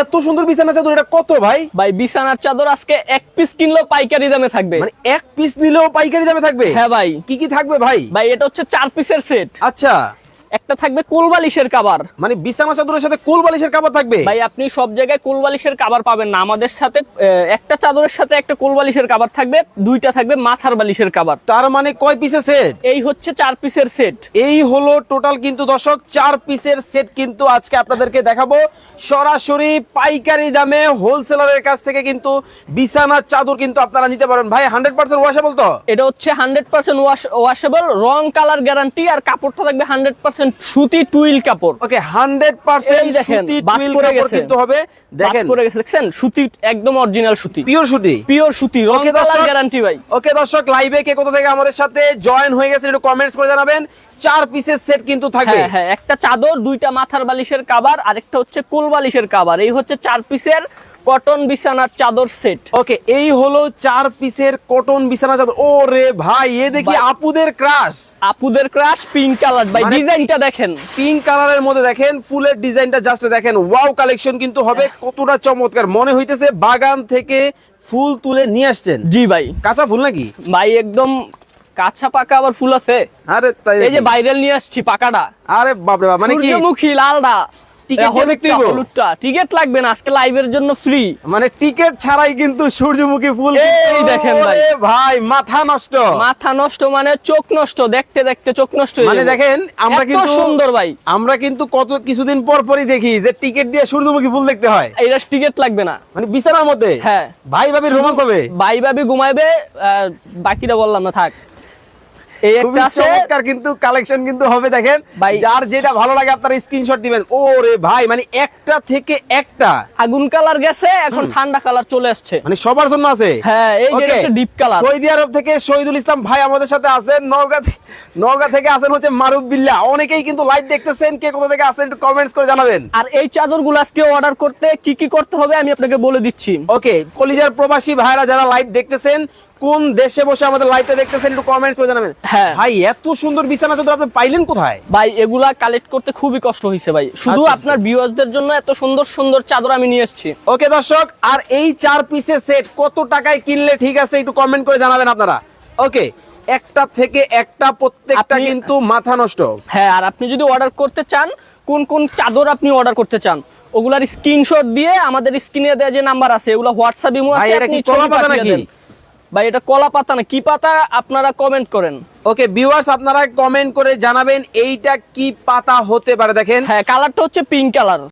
এত সুন্দর বিছানা চাদর এটা কত ভাই? ভাই বিছানার চাদর আজকে এক পিস কিনলেও পাইকারি দামে থাকবে। মানে এক পিস নিলেও পাইকারি দামে থাকবে? হ্যাঁ ভাই। কি কি থাকবে ভাই? ভাই এটা হচ্ছে চার পিসের সেট আচ্ছা। একটা থাকবে কোলবালিশের কাবার। মানে বিছানা চাদরের সাথে কোল বালিশের কাপড় থাকবে? ভাই আপনি সব জায়গায় কোলবালিশের কাবার পাবেন না। আমাদের সাথে একটা চাদরের সাথে একটা কোলবালিশের কাবার থাকবে দুইটা থাকবে মাথার বালিশের কাবার। তার মানে কয় পিসের সেট? এই হচ্ছে চার পিসের সেট। এই হলো টোটাল কিন্তু দর্শক চার পিসের সেট কিন্তু আজকে আপনাদেরকে দেখাবো। সরাসরি পাইকারি দামে হোলসেলারের কাছ থেকে কিন্তু বিছানার চাদর কিন্তু আপনারা নিতে পারেন। ভাই হান্ড্রেড পার্সেন্ট ওয়াশেবল তো? এটা হচ্ছে হান্ড্রেড পার্সেন্ট ওয়াশেবল রং কালার গ্যারান্টি আর কাপড়টা থাকবে হান্ড্রেড পার্সেন্ট সুতি টুইল কাপড়। ওকে সুতি টুইল কাপড়। কিন্তু হবে। দেখেন। করে গেছে। সুতি একদম অরিজিনাল সুতি। পিওর সুতি। পিওর সুতি কালার দর্শক। গ্যারান্টি ভাই। ওকে দর্শক লাইভে কে কোথা থেকে আমাদের সাথে জয়েন হয়ে গেছে একটু কমেন্টস করে জানাবেন। চার পিসের সেট কিন্তু থাকবে। হ্যাঁ হ্যাঁ একটা চাদর দুইটা মাথার বালিশের কাবার আরেকটা হচ্ছে কোল বালিশের কাবার এই হচ্ছে চার পিসের কটন বিছানার চাদর সেট। ওকে এই হলো চার পিসের কটন বিছানা চাদর। ও রে ভাই এ দেখি আপুদের ক্রাশ আপুদের ক্রাশ পিঙ্ক কালার ভাই মানে- ডিজাইনটা দেখেন। পিঙ্ক কালারের মধ্যে দেখেন ফুলের ডিজাইনটা জাস্ট দেখেন। ওয়াও কালেকশন কিন্তু হবে কতটা চমৎকার। মনে হইতেছে বাগান থেকে ফুল তুলে নিয়ে আসছেন। জি ভাই। কাঁচা ফুল নাকি? ভাই একদম কাঁচা পাকা আবার ফুল আছে। আরে তাই এই যে? ভাইরাল নিয়ে আসছি পাকাটা। আরে বাপরে বাপ মানে কি? লালটা টিকিট দিয়ে দেখতে হইবো? হলুদটা। টিকিট লাগবে না আজকে লাইভের জন্য ফ্রি মানে টিকেট ছাড়াই কিন্তু সূর্যমুখী ফুল এই দেখেন ভাই। ভাই মাথা নষ্ট। মাথা নষ্ট মানে চোখ নষ্ট দেখতে দেখতে চোখ নষ্ট মানে দেখেন আমরা কিন্তু সুন্দর ভাই। আমরা কিন্তু কত কিছুদিন পর পরই দেখি যে টিকিট দিয়ে সূর্যমুখী ফুল দেখতে হয়। এটা টিকিট লাগবে না। মানে বিছানার মধ্যে। হ্যাঁ। ভাই ভাবি রোমান্স হবে। ভাই ভাবি ঘুমাইবে বাকিটা বললাম না থাক। এই একটা আছে। চমৎকার কিন্তু কালেকশন কিন্তু হবে দেখেন। যার যেটা ভালো লাগে আপনারা স্ক্রিনশট দিবেন। ভাই মানে একটা থেকে একটা। আগুন কালার গেছে এখন ঠান্ডা কালার চলে আসছে। মানে সবার জন্য আছে? হ্যাঁ এই যে. একটা ডিপ কালার সৌদি আরব থেকে শহীদুল ইসলাম ভাই আমাদের সাথে আছেন। নওগাঁ নওগাঁ থেকে আছেন হচ্ছে মারুফ বিল্লাহ অনেকেই কিন্তু লাইভ দেখতেছেন। কে কোথা থেকে আছেন একটু কমেন্টস করে জানাবেন। আর এই চাদরগুলো আজকে অর্ডার করতে কি কি করতে হবে আমি আপনাকে বলে দিচ্ছি। ওকে কলিজার প্রবাসী ভাইরা যারা লাইভ দেখতেছেন কোন দেশে বসে আমাদের লাইভটা দেখতেছেন একটু কমেন্টস করে জানাবেন। হ্যাঁ। ভাই এত সুন্দর বিছানা চাদর আপনি পাইলেন কোথায়? ভাই এগুলা কালেক্ট করতে খুবই কষ্ট হয়েছে ভাই। শুধু আচ্ছা, আপনার ভিউয়ার্সদের জন্য এত সুন্দর সুন্দর চাদর আমি নিয়ে এসেছি। ওকে দর্শক আর এই চার পিসের সেট কত টাকায় কিনলে ঠিক আছে একটু কমেন্ট করে জানাবেন আপনারা। ওকে একটা থেকে একটা প্রত্যেকটা কিন্তু মাথা নষ্ট। হ্যাঁ আর আপনি যদি অর্ডার করতে চান কোন কোন চাদর আপনি অর্ডার করতে চান ওগুলার স্ক্রিনশট দিয়ে আমাদের স্ক্রিনে দেওয়া যে নাম্বার আছে ওগুলা হোয়াটসঅ্যাপ ইমো আছে আপনি ছবি পাঠিয়ে? দেন। ভাই এটা কলা পাতা না কি পাতা আপনারা কমেন্ট করেন। ওকে ভিউয়ার্স আপনারা কমেন্ট করে জানাবেন এইটা কি পাতা হতে পারে দেখেন। হ্যাঁ কালারটা হচ্ছে পিঙ্ক কালার